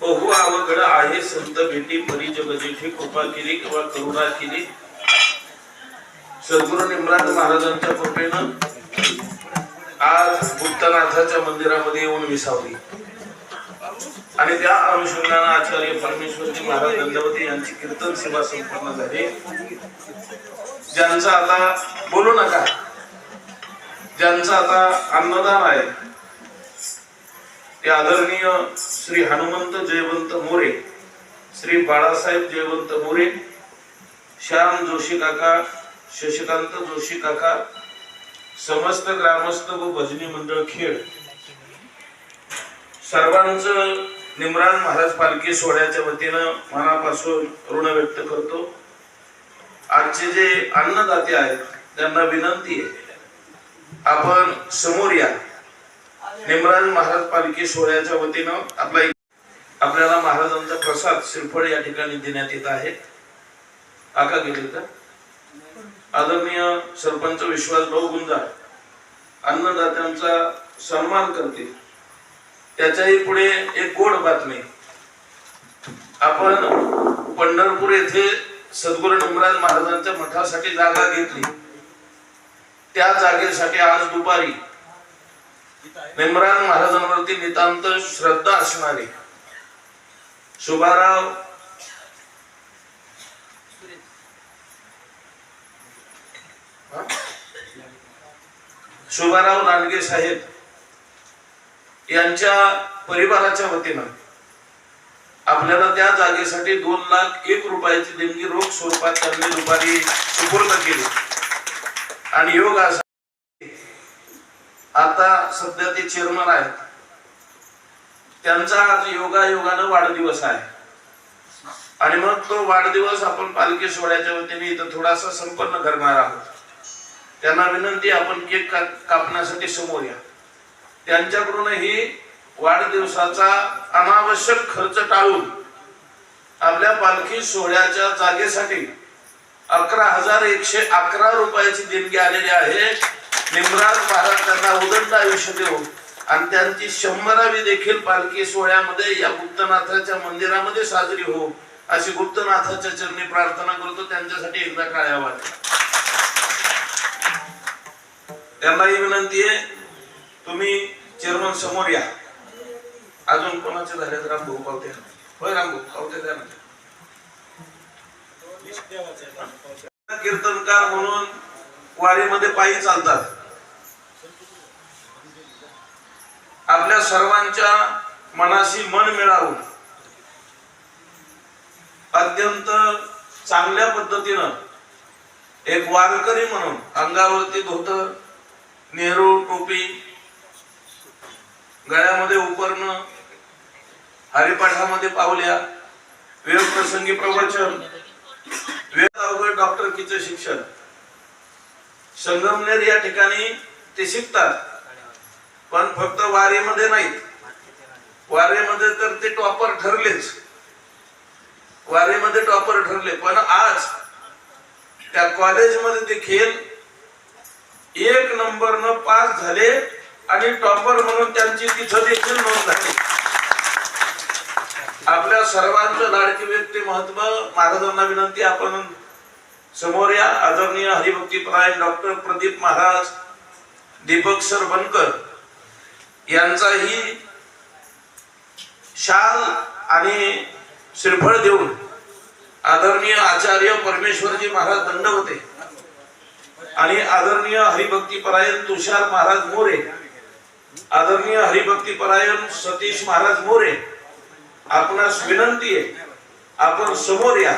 बहु अवघड आहे संत भेटी परी जगजेठी कृपा केली किंवा करुणा केली. सद्गुरु निमराज महाराजांच्या कृपेनं आज गुप्तनाथाच्या मंदिरामध्ये येऊन विसावली. आणि त्या अनुषंगानं आचार्य परमेश्वरजी महाराज दंडवती यांची कीर्तन सेवा संपन्न झाली. ज्यांचं आता बोलू नका. ज्यांचं आता अन्नदान आहे ते आदरणीय श्री हनुमंत जयवंत मोरे श्री बाळासाहेब जयवंत मोरे श्याम जोशी काका शशिकांत जोशी काका समस्त ग्रामस्थ व भजनी मंडळ खेळ सर्वांचं निमरान महाराज पालखी सोहळ्याच्या वतीनं मनापासून ऋण व्यक्त करतो. आजचे जे अन्नदाते आहेत त्यांना विनंती आहे आपण समोर या. निमराज महाराज पालखी सोहळ्याच्या वतीनं आपला आपल्याला महाराजांचा प्रसाद श्रीफळ या ठिकाणी देण्यात येत आहे. आका गेले तर? आदरणीय सरपंच विश्वास भाऊ गुंजाळ अन्नदात्यांचा सन्मान करतील. त्याच्याही पुढे एक गोड बातमी. आपण पंढरपूर येथे सद्गुरू निमराज महाराजांच्या मठासाठी जागा घेतली. त्या जागेसाठी आज दुपारी मेंबरान महाराजांवरती नितांत श्रद्धा असणारे शुभाराव शुभाराव लांडगे साहेब यांच्या परिवाराच्या वतीनं आपल्याला त्या जागेसाठी दोन लाख एक रुपयाची देणगी रोख स्वरूपात त्यांनी दुपारी सुपूर्द केली. आणि योग असा आता सध्या ते चेअरमन आहेत. त्यांचा आज योगा योगानं वाढदिवस आहे. आणि मग तो वाढदिवस आपण पालखी सोहळ्याच्या वतीने इथं थोडासा संपन्न करणार आहोत. त्यांना विनंती आपण केक का- कापण्यासाठी समोर या. त्यांच्याकडूनही वाढदिवसाचा अनावश्यक खर्च टाळून आपल्या पालखी सोहळ्याच्या जागेसाठी अकरा हजार एकशे अकरा रुपयाची देणगी आलेली आहे. निमराज महाराज त्यांना उदंड आयुष्य देऊ आणि त्यांची शंभरावी देखील पालखी सोहळ्यामध्ये या गुप्तनाथाच्या मंदिरामध्ये साजरी हो अशी गुप्तनाथाच्या चरणी प्रार्थना करतो. त्यांच्यासाठी एकदा टाळ्या वाजवा. त्यांनाही विनंती आहे तुम्ही चेअरमन समोर या. अजून कोणाचे झाले तर रामभाऊ पावते. होय रामभाऊ पावते द्या ना. कीर्तनकार म्हणून वारीमध्ये पायी चालतात. आपल्या सर्वांच्या मनाशी मन मिळावून अत्यंत चांगल्या पद्धतीनं एक वारकरी म्हणून अंगावरती धोतर नेहरू टोपी गळ्यामध्ये उपरणं हरिपाठामध्ये पावल्या वेळप्रसंगी प्रवचन वेद अवघड डॉक्टरकीचं शिक्षण. संगमनेर या ठिकाणी ते शिकतात. पण फक्त वारेमध्ये नाहीत वारेमध्ये तर ते टॉपर ठरलेच. वारेमध्ये टॉपर ठरले पण आज त्या कॉलेजमध्ये देखील एक नंबर न पास झाले आणि टॉपर म्हणून त्यांची तिथं देखील नोंद झाली. आपल्या सर्वांचं लाडकी व्यक्ती महत्त्व महाराजांना विनंती आपण समोर या. आदरणीय हरिभक्तीपरायण डॉक्टर प्रदीप महाराज दीपक सर बनकर यांचाही शाल आणि श्रीफळ देऊन आदरणीय आचार्य परमेश्वरजी महाराज दंड होते. आणि आदरणीय हरिभक्तीपरायण तुषार महाराज मोरे आदरणीय हरिभक्तीपरायण सतीश महाराज मोरे आपणास विनंती आहे आपण समोर या.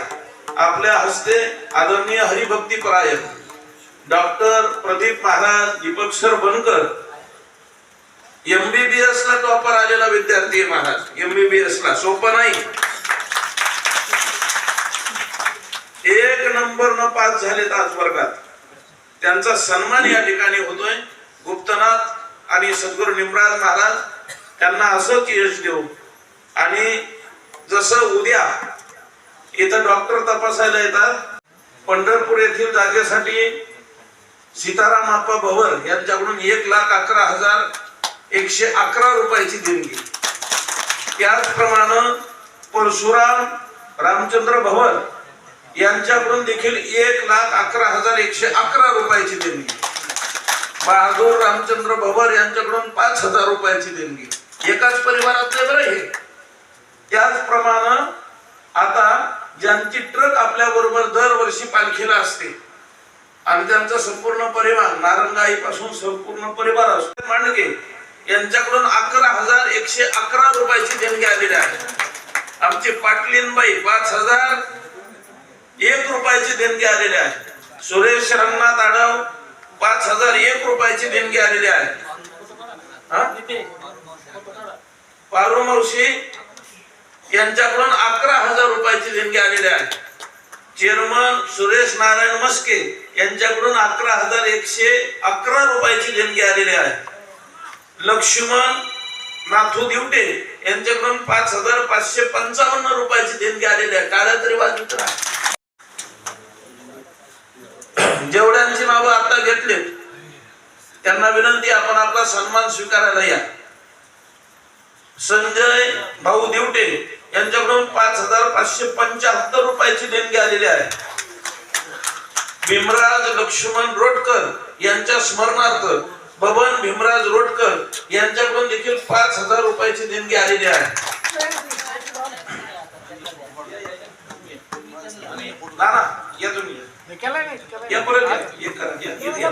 आपल्या हस्ते आदरणीय हरिभक्तीपरायण doctor Pradeep Maharaj Deepak sir Bankar MBBS ला टॉपर आलेला विद्यार्थी आहे महाराज. एमबीबीएस ला. सोपं नाही. एक नंबर न पास झालेत आज वर्गात. त्यांचा सन्मान या ठिकाणी होतोय. गुप्तनाथ आणि सद्गुरु निमराज महाराज त्यांना असंच यश देऊ. आणि जसं उद्या इथं डॉक्टर तपासायला येतात पंढरपूर येथील जागेसाठी सीताराम आप्पा भवर यांच्याकडून एक लाख अकरा हजार एकशे अकरा रुपयाची देणगी त्याचप्रमाणे परशुराम रामचंद्र भवन यांच्याकडून देखील एक लाख अकरा हजार एकशे अकरा रुपयाची देणगी बहादूर रामचंद्र भवर यांच्याकडून पाच हजार रुपयाची देणगी एकाच परिवारातले बरं हे. त्याचप्रमाणे आता ज्यांची ट्रक आपल्या बरोबर दरवर्षी पालखीला असते आणि त्यांचा संपूर्ण परिवार नारंगाई पासून संपूर्ण परिवार असतो. मांडगे यांच्याकडून अकरा हजार एकशे अकरा रुपयाची देणगी आलेली आहे. आमची पाटलीनबाई पाच हजार एक रुपयाची देणगी आलेली आहे. सुरेश रंगनाथ आडव पाच हजार एक रुपयाची देणगी आलेली आहे. पारू मावशी यांच्याकडून अकरा हजार रुपयाची देणगी आलेली आहे. चेअरमन सुरेश नारायण मस्के यांच्याकडून अकरा हजार एकशे अकरा रुपयाची देणगी आलेली आहे. लक्ष्मण नाथू दिवटे यांच्याकडून पाच हजार पाचशे पंचावन्न रुपयाची देणगी आलेली आहे. टाळ्या तरी वाजवत राहा. जेवढ्यांची नावं आता घेतलेत त्यांना विनंती आपण आपला सन्मान स्वीकारायला या. संजय भाऊ दिवटे यांच्याकडून पाच हजार पाचशे पंच्याहत्तर रुपयाची देणगी आलेली आहे. भीमराज लक्ष्मण रोटकर यांच्या स्मरणार्थ बबन भीमराज रोटकर यांच्याकडून देखील पाच हजार रुपयाची देणगी आलेली आहे ना ना या तुम्ही या. या परत या. ये करा, या, या, या.